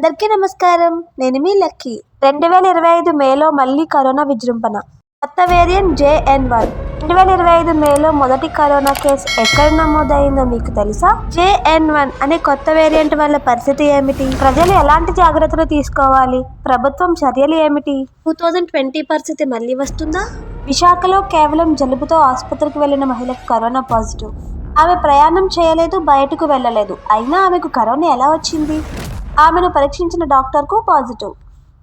అందరికీ నమస్కారం. నేను మీ లక్కీ. రెండు వేల ఇరవై ఐదు మేలో మళ్ళీ కరోనా విజృంభణ. కొత్త వేరియంట్ జేఎన్ వన్. రెండు వేల ఇరవై ఐదు మేలో మొదటి కరోనా కేసు ఎక్కడ నమోదైందో మీకు తెలుసా? జేఎన్ వన్ అనే కొత్త వేరియంట్ వల్ల పరిస్థితి ఏమిటి? ప్రజలు ఎలాంటి జాగ్రత్తలు తీసుకోవాలి? ప్రభుత్వం చర్యలు ఏమిటి? టూ థౌజండ్ ట్వంటీ పరిస్థితి మళ్ళీ వస్తుందా? విశాఖలో కేవలం జలుబుతో ఆసుపత్రికి వెళ్ళిన మహిళకు కరోనా పాజిటివ్. ఆమె ప్రయాణం చేయలేదు బయటకు వెళ్ళలేదు. అయినా ఆమెకు కరోనా ఎలా వచ్చింది? ఆమెను పరీక్షించిన డాక్టర్కు పాజిటివ్.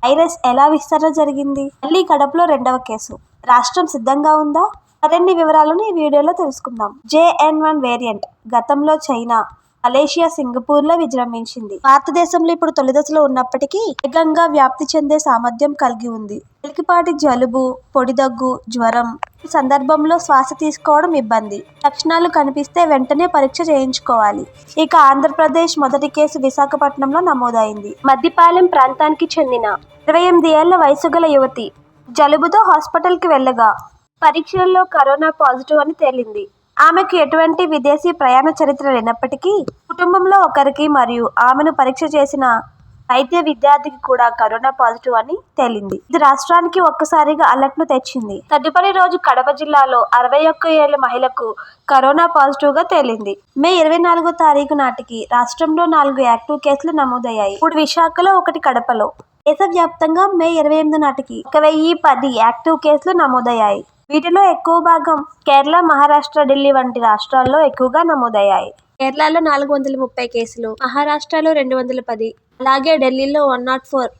వైరస్ ఎలా విస్తరణ జరిగింది? మళ్ళీ కడపలో రెండవ కేసు. రాష్ట్రం సిద్ధంగా ఉందా? మరిన్ని వివరాలను ఈ వీడియోలో తెలుసుకుందాం. జేఎన్ వన్ వేరియంట్ గతంలో చైనా. మలేషియా సింగపూర్లో విజృంభించింది. భారతదేశంలో ఇప్పుడు తొలి దశలో ఉన్నప్పటికీ వేగంగా వ్యాప్తి చెందే సామర్థ్యం కలిగి ఉంది. తేలికపాటి జలుబు పొడిదగ్గు జ్వరం ఈ సందర్భంలో శ్వాస తీసుకోవడం ఇబ్బంది. లక్షణాలు కనిపిస్తే వెంటనే పరీక్ష చేయించుకోవాలి. ఇక ఆంధ్రప్రదేశ్ మొదటి కేసు విశాఖపట్నంలో నమోదైంది. మద్దిపాలెం ప్రాంతానికి చెందిన ఇరవై ఎనిమిది ఏళ్ళ వయసు గల యువతి జలుబుతో హాస్పిటల్కి వెళ్ళగా పరీక్షల్లో కరోనా పాజిటివ్ అని తేలింది. ఆమెకు ఎటువంటి విదేశీ ప్రయాణ చరిత్ర లేనప్పటికీ కుటుంబంలో ఒకరికి మరియు ఆమెను పరీక్ష చేసిన వైద్య విద్యార్థికి కూడా కరోనా పాజిటివ్ అని తేలింది. ఇది రాష్ట్రానికి ఒక్కసారిగా అలర్ట్ను తెచ్చింది. తదుపరి రోజు కడప జిల్లాలో అరవై ఒక్క ఏళ్ళ మహిళకు కరోనా పాజిటివ్గా తేలింది. మే ఇరవై నాలుగో తారీఖు నాటికి రాష్ట్రంలో నాలుగు యాక్టివ్ కేసులు నమోదయ్యాయి. ఇప్పుడు విశాఖలో ఒకటి కడపలో. దేశవ్యాప్తంగా మే ఇరవై ఎనిమిది నాటికి ఒక వెయ్యి పది యాక్టివ్ కేసులు నమోదయ్యాయి. వీటిలో ఎక్కువ భాగం కేరళ మహారాష్ట్ర ఢిల్లీ వంటి రాష్ట్రాల్లో ఎక్కువగా నమోదయ్యాయి. కేరళలో నాలుగు వందల ముప్పై కేసులు మహారాష్ట్రలో రెండు వందల పది అలాగే ఢిల్లీలో వన్ నాట్ ఫోర్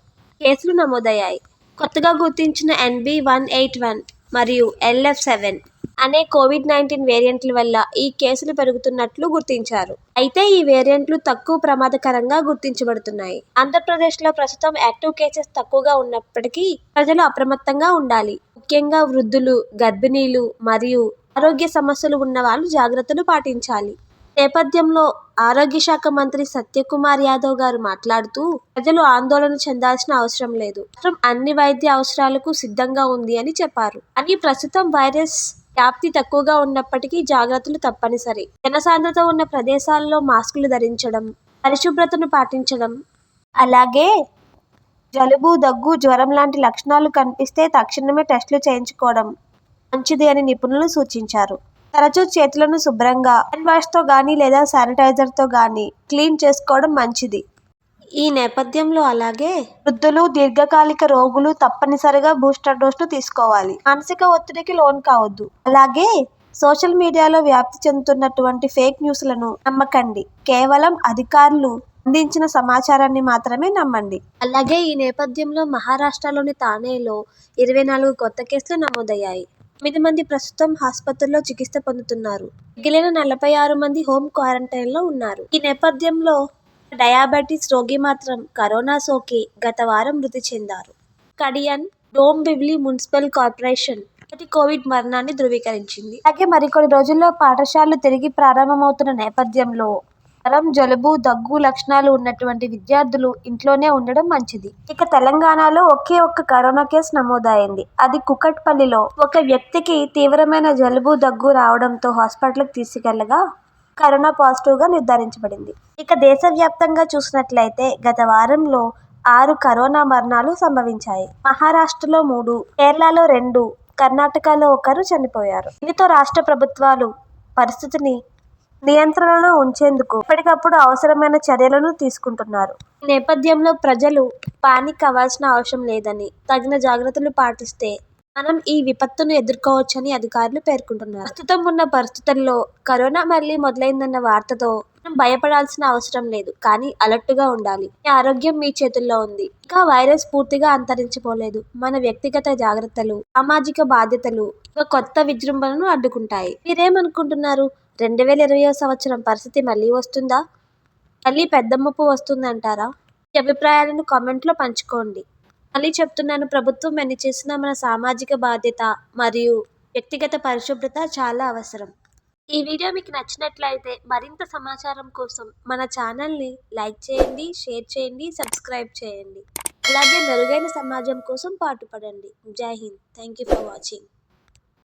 కేసులు నమోదయ్యాయి. కొత్తగా గుర్తించిన ఎన్బి వన్ ఎయిట్ వన్ మరియు ఎల్ఎఫ్ సెవెన్ అనే కోవిడ్ నైన్టీన్ వేరియంట్ల వల్ల ఈ కేసులు పెరుగుతున్నట్లు గుర్తించారు. అయితే ఈ వేరియంట్లు తక్కువ ప్రమాదకరంగా గుర్తించబడుతున్నాయి. ఆంధ్రప్రదేశ్లో ప్రస్తుతం యాక్టివ్ కేసెస్ తక్కువగా ఉన్నప్పటికీ ప్రజలు అప్రమత్తంగా ఉండాలి. ముఖ్యంగా వృద్ధులు గర్భిణీలు మరియు ఆరోగ్య సమస్యలు ఉన్న వాళ్ళు జాగ్రత్తలు పాటించాలి. నేపథ్యంలో ఆరోగ్య శాఖ మంత్రి సత్యకుమార్ యాదవ్ గారు మాట్లాడుతూ ప్రజలు ఆందోళన చెందాల్సిన అవసరం లేదు. రాష్ట్రం అన్ని వైద్య అవసరాలకు సిద్ధంగా ఉంది అని చెప్పారు. అని ప్రస్తుతం వైరస్ వ్యాప్తి తక్కువగా ఉన్నప్పటికీ జాగ్రత్తలు తప్పనిసరి. జనసాంద్రత ఉన్న ప్రదేశాల్లో మాస్కులు ధరించడం పరిశుభ్రతను పాటించడం అలాగే జలుబు దగ్గు జ్వరం లాంటి లక్షణాలు కనిపిస్తే తక్షణమే టెస్టులు చేయించుకోవడం మంచిది అని నిపుణులు సూచించారు. తరచూ చేతులను శుభ్రంగా హ్యాండ్ వాష్తో కానీ లేదా శానిటైజర్తో కానీ క్లీన్ చేసుకోవడం మంచిది. ఈ నేపథ్యంలో అలాగే వృద్ధులు దీర్ఘకాలిక రోగులు తప్పనిసరిగా బూస్టర్ డోస్ను తీసుకోవాలి. మానసిక ఒత్తిడికి లోన్ కావద్దు. అలాగే సోషల్ మీడియాలో వ్యాప్తి చెందుతున్నటువంటి ఫేక్ న్యూస్లను నమ్మకండి. కేవలం అధికారులు అందించిన సమాచారాన్ని మాత్రమే నమ్మండి. అలాగే ఈ నేపథ్యంలో మహారాష్ట్రలోని తానేలో ఇరవై నాలుగు కొత్త కేసులు నమోదయ్యాయి. తొమ్మిది మంది ప్రస్తుతం ఆసుపత్రిలో చికిత్స పొందుతున్నారు. మిగిలిన నలభై ఆరు మంది హోమ్ క్వారంటైన్లో ఉన్నారు. ఈ నేపథ్యంలో డయాబెటీస్ రోగి మాత్రం కరోనా సోకి గత వారం మృతి చెందారు. Kalyan Dombivli municipal corporation covid మరణాన్ని ధృవీకరించింది. అలాగే మరికొన్ని రోజుల్లో పాఠశాలలు తిరిగి ప్రారంభమవుతున్న నేపథ్యంలో జ్వరం జలుబు దగ్గు లక్షణాలు ఉన్నటువంటి విద్యార్థులు ఇంట్లోనే ఉండడం మంచిది. ఇక తెలంగాణలో ఒకే ఒక్క కరోనా కేసు నమోదైంది. అది కుకట్పల్లిలో. ఒక వ్యక్తికి తీవ్రమైన జలుబు దగ్గు రావడంతో హాస్పిటల్కి తీసుకెళ్ళగా కరోనా పాజిటివ్గా నిర్ధారించబడింది. ఇక దేశవ్యాప్తంగా చూసినట్లయితే గత వారంలో ఆరు కరోనా మరణాలు సంభవించాయి. మహారాష్ట్రలో మూడు కేరళలో రెండు కర్ణాటకలో ఒకరు చనిపోయారు. దీనితో రాష్ట్ర ప్రభుత్వాలు పరిస్థితిని నియంత్రణలో ఉంచేందుకు ఎప్పటికప్పుడు అవసరమైన చర్యలను తీసుకుంటున్నారు. ఈ నేపథ్యంలో ప్రజలు పానిక్ అవ్వాల్సిన అవసరం లేదని తగిన జాగ్రత్తలు పాటిస్తే మనం ఈ విపత్తును ఎదుర్కోవచ్చని అధికారులు పేర్కొంటున్నారు. ప్రస్తుతం ఉన్న పరిస్థితుల్లో కరోనా మళ్ళీ మొదలైందన్న వార్తతో మనం భయపడాల్సిన అవసరం లేదు కానీ అలర్ట్గా ఉండాలి. మీ ఆరోగ్యం మీ చేతుల్లో ఉంది. ఇంకా వైరస్ పూర్తిగా అంతరించిపోలేదు. మన వ్యక్తిగత జాగ్రత్తలు సామాజిక బాధ్యతలు ఒక కొత్త విజృంభణను అడ్డుకుంటాయి. మీరేమనుకుంటున్నారు? రెండు వేల ఇరవై సంవత్సరం పరిస్థితి మళ్ళీ వస్తుందా? మళ్ళీ పెద్ద ముప్పు వస్తుందంటారా? మీ అభిప్రాయాలను కామెంట్లో పంచుకోండి. మళ్ళీ చెప్తున్నాను ప్రభుత్వం ఎన్ని చేసిన మన సామాజిక బాధ్యత మరియు వ్యక్తిగత పరిశుభ్రత చాలా అవసరం. ఈ వీడియో మీకు నచ్చినట్లయితే మరింత సమాచారం కోసం మన ఛానల్ని లైక్ చేయండి షేర్ చేయండి సబ్స్క్రైబ్ చేయండి. అలాగే మెరుగైన సమాజం కోసం పాటుపడండి. Jai Hind. Thank you for watching.